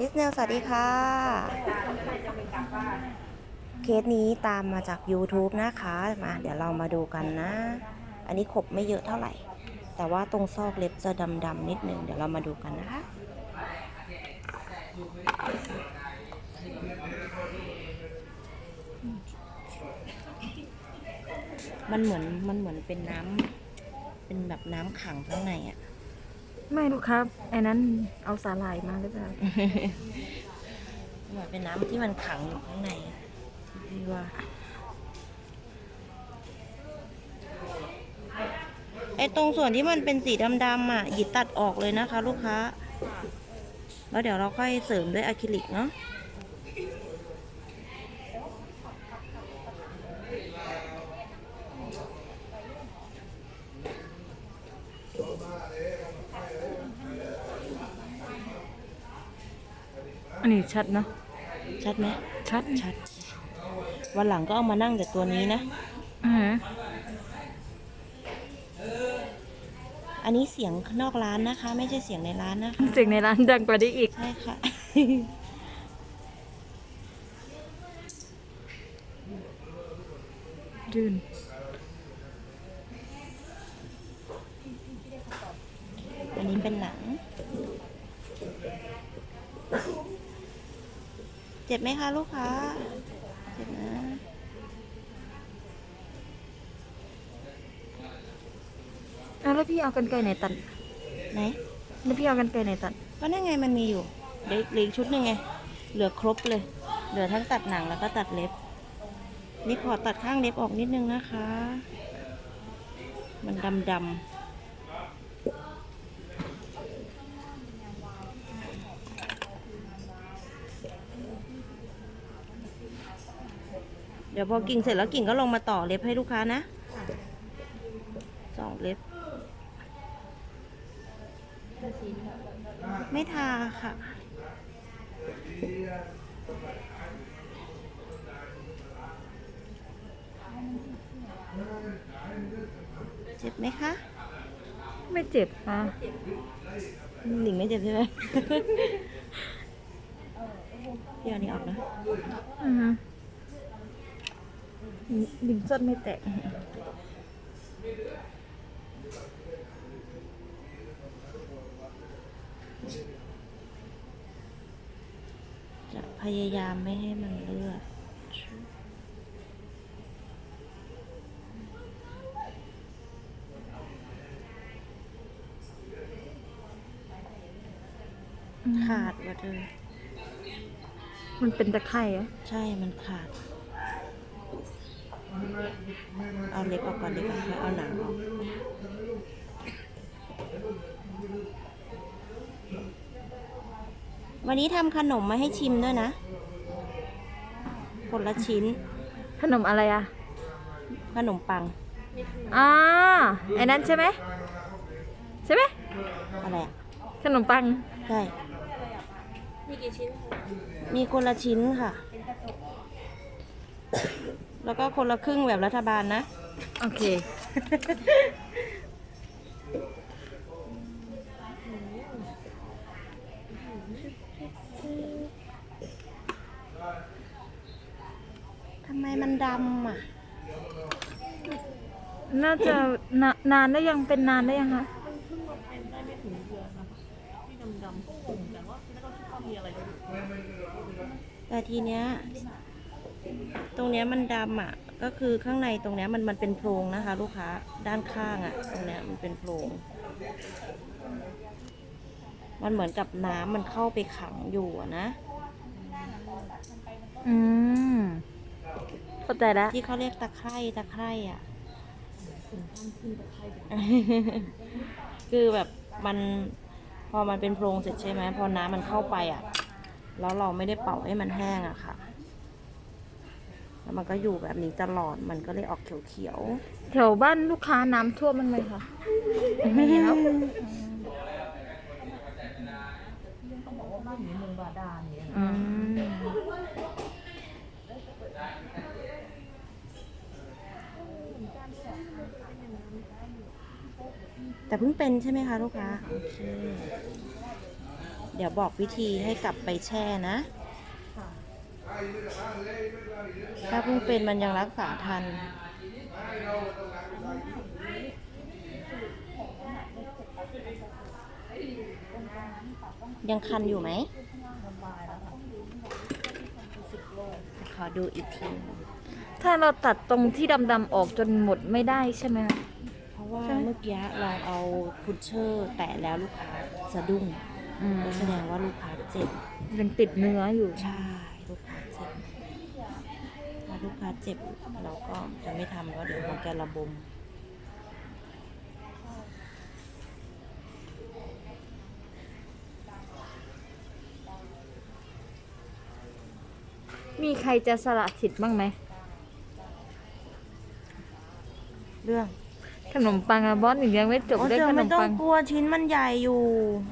ลิสเนลสวัสดีค่ะ เคสนี้ตามมาจาก YouTube นะคะมาเดี๋ยวเรามาดูกันนะ อันนี้ขบไม่เยอะเท่าไหร่ แต่ว่าตรงซอกเล็บจะดำๆนิดนึง เดี๋ยวเรามาดูกันนะคะมันเหมือนมันเหมือนเป็นน้ำเป็นแบบน้ำขังข้างในอะ ไม่รู้ครับไอ้นั้นเอาสาหร่ายมาหรือเปล่าเหมือนเป็นน้ำที่มันขังอยู่ข้างในอะพี่ว่าไอ้ตรงส่วนที่มันเป็นสีดำๆอะหยิบตัดออกเลยนะคะ ลูกค้า แล้วเดี๋ยวเราค่อยเสริมด้วยอะคริลิกเนาะ อันนี้ชัดเนาะชัดไหมชัดชัด วันหลังก็เอามานั่งแต่ตัวนี้นะอือฮะอันนี้เสียงนอกร้านนะคะ ไม่ใช่เสียงในร้านนะคะเสียงในร้านดังกว่านี้อีกใช่ค่ะดืนอันนี้เป็นหนัง เจ็บไหมคะลูกค้า เจ็บนะ อะแล้วพี่เอากันไกลไหนตัดไหน แล้วพี่เอากันไกลไหนตัด ก็นั่นไงมันมีอยู่ เด็กเหลืออกชุดหนึ่งไง เหลือครบเลย เหลือทั้งตัดหนังแล้วก็ตัดเล็บ นี่ขอตัดข้างเล็บออกนิดนึงนะคะ มันดำดำ เดี๋ยวพอกิ่งเสร็จแล้วกิ่งก็ลงมาต่อเล็บให้ลูกค้านะสองเล็บ ไม่ทาค่ะ เจ็บไหมคะ ไม่เจ็บค่ะหนิงไม่เจ็บใช่ไหมเดี๋ยวอันนี้ออกนะอือฮะ ดึงส้นไม่แตกจะพยายามไม่ให้มันเลือดขาดว่ะเธอ มันเป็นตะไคร่อะใช่ มันขาด เอาเล็บออกก่อนดีกว่าแล้วเอาหนังออกวันนี้ทำขนมมาให้ชิมด้วยนะคนละชิ้น ขนมอะไรอะขนมปังอ่าไอ้นั้นใช่ไหมใช่ไหมอะไรอะขนมปังใช่มีคนละชิ้นค่ะ แล้วก็คนละครึ่งแบบรัฐบาลนะ โอเค ทำไมมันดำอะ น่าจะนานานได้ยังเป็นนานได้ยังคะแต่ทีเนี้ย ตรงเนี้ยมันดำอะ ก็คือข้างในตรงเนี้ยมันมันเป็นโพรงนะคะ ลูกค้าด้านข้างอะ ตรงเนี้ยมันเป็นโพรง มันเหมือนกับน้ำมันเข้าไปขังอยู่อะนะ อืมเข้าใจแล้วที่เขาเรียกตะไคร่ตะไคร่อะ คือแบบมันพอมันเป็นโพรงเสร็จใช่ไหมพอน้ำมันเข้าไปอะ แล้วเราไม่ได้เป่าให้มันแห้งอะค่ะ แล้วมันก็อยู่แบบนี้ตลอดมันก็เลยออกเขียวแถวบ้านลูกค้าน้ำท่วมมันไหมคะๆไม่แล้วอืมแต่เพิ่งเป็นใช่ไหมคะลูกค้าโอเคเดี๋ยวบอกวิธีให้กลับไปแช่นะ ถ้าเพิ่งเป็นมันยังรักษาทัน ยังคันอยู่ไหม ขอดูอีกที ถ้าเราตัดตรงที่ดำๆออกจนหมดไม่ได้ใช่ไหมคะเพราะว่าใช่ไหมเมื่อกี้ลองเอาพุชเชอร์แตะแล้วลูกค้าสะดุ้งอืมก็แสดงว่าลูกค้าเจ็บยังติดเนื้ออยู่ ใช่ ลูกค้าเจ็บถ้าลูกค้าเจ็บเราก็จะไม่ทำเพราะเดี๋ยวมันจะระบมมีใครจะสละสิทธิ์บ้างไหม เรื่องขนมปังอะบอสหนึ่งยังไม่จบโอ้ได้เธอขนไม่มต้อปังงกลัวชิ้นมันใหญ่อยู่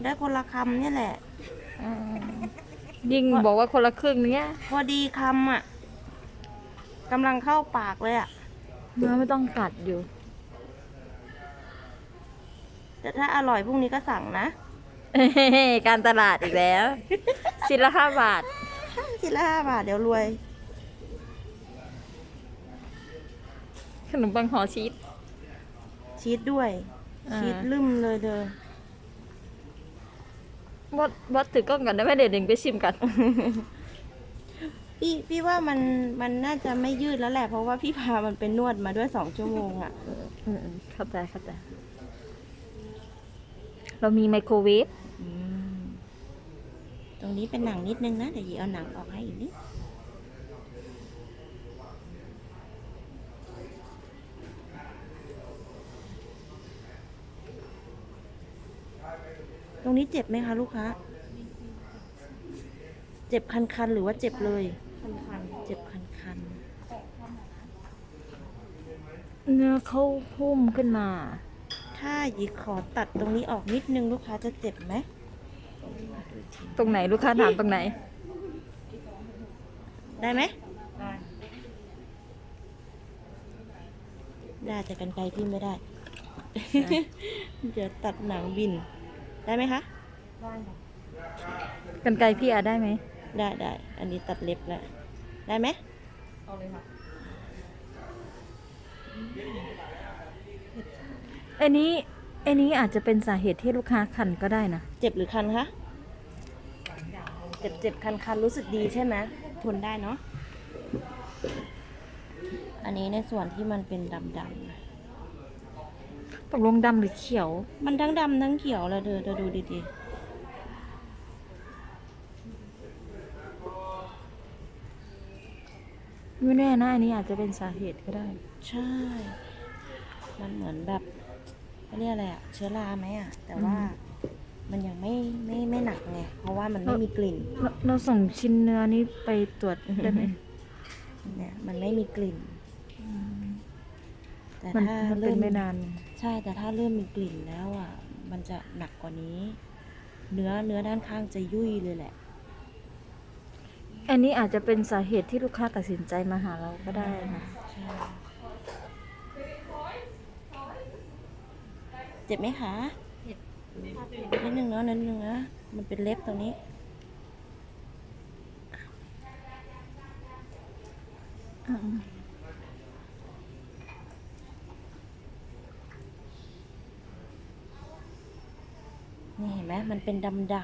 ได้คนละคำเนี่ยแหละ อ่ายิ่งบอกว่าคนละครึ่งเนี้ย พอดีคำอะ กำลังเข้าปากเลยอะ เนื้อไม่ต้องกัดอยู่ แต่ถ้าอร่อยพรุ่งนี้ก็สั่งนะ การตลาดอีกแล้ว ชิ้นละห้าบาททีละห้าบาทเดี๋ยวรวย ขนมปังห่อชีส ชีสด้วยอ่าชีสลืมเลยเด้อบอสบอสถือกล้องก่อนได้ไหมเดี๋ยวเด็กไปชิมกัน พี่พี่ว่ามันมันน่าจะไม่ยืดแล้วแหละ เพราะว่าพี่พามันเป็นนวดมาด้วยสองชั่วโมงอะอืมเข้าใจเข้าใจ เรามีไมโครเวฟอืมตรงนี้เป็นหนังนิดนึงนะเดี๋ยวหยีเอาหนังออกให้อีกนิดตรงนี้เจ็บไหมคะลูกค้า เจ็บคันๆหรือว่าเจ็บเลย คันๆ เจ็บคันเนื้อเขาพุ่มขึ้นมาๆถ้าหยีขอตัดตรงนี้ออกนิดนึงลูกค้าจะเจ็บไหมตรงไหนลูกค้าถามตรงไหน ได้ไหมได้แต่กันไกลพี่ไม่ได้ เดี๋ยวตัดหนังบิน ได้ไหมคะกันไกลพี่อาได้ไหม ได้ได้ อันนี้ตัดเล็บแล้ว ได้ไหมอันนี้อันนี้อาจจะเป็นสาเหตุที่ลูกค้าคันก็ได้นะ เจ็บหรือคันคะ เจ็บเจ็บคันคันรู้สึกดีใช่ไหมทนได้เนาะ อันนี้ในส่วนที่มันเป็นดำดำตกลงดำหรือเขียวๆมันทั้งดำทั้งเขียวเลยเธอเธอดูดี ไม่แน่นะอันนี้อาจจะเป็นสาเหตุก็ได้ๆใช่ มันเหมือนแบบเขาเรียกอะไรอะเชื้อราไหมอะแต่ว่ามันยังไม่ไม่ไม่หนักไงเพราะว่ามันไม่มีกลิ่น เราเราส่งชิ้นเนื้อนี้ไปตรวจได้ไหมเนี่ยมันไม่มีกลิ่นแต่มันถ้ามันเป็เริ่นมไม่นาน ใช่แต่ถ้าเริ่มมีกลิ่นแล้วอะมันจะหนักกว่านี้ เนื้อเนื้อด้านข้างจะยุ่ยเลยแหละ อันนี้อาจจะเป็นสาเหตุที่ลูกค้าตัดสินใจมาหาเราก็ได้นะใช่เจ็บไหมคะนิดนึงเนาะนิดนึงนะมันเป็นเล็บตรงนี้อืมนี่เห็นไหมมันเป็นดำด